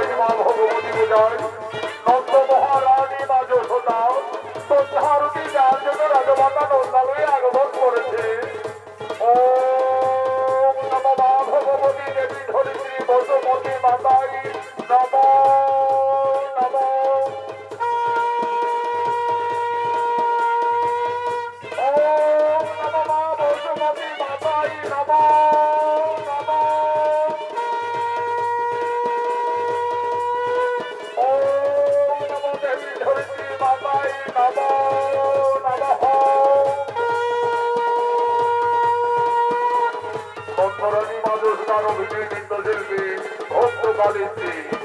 হরি মা ভগবতী বিজয়। নন্দ মহারানী মা যশোদা তো ঝাড়ুটি যার জন্য মানবিক নৃত্যশিল্পী অপ্রকালিত্রী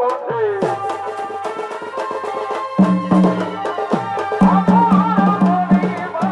পথে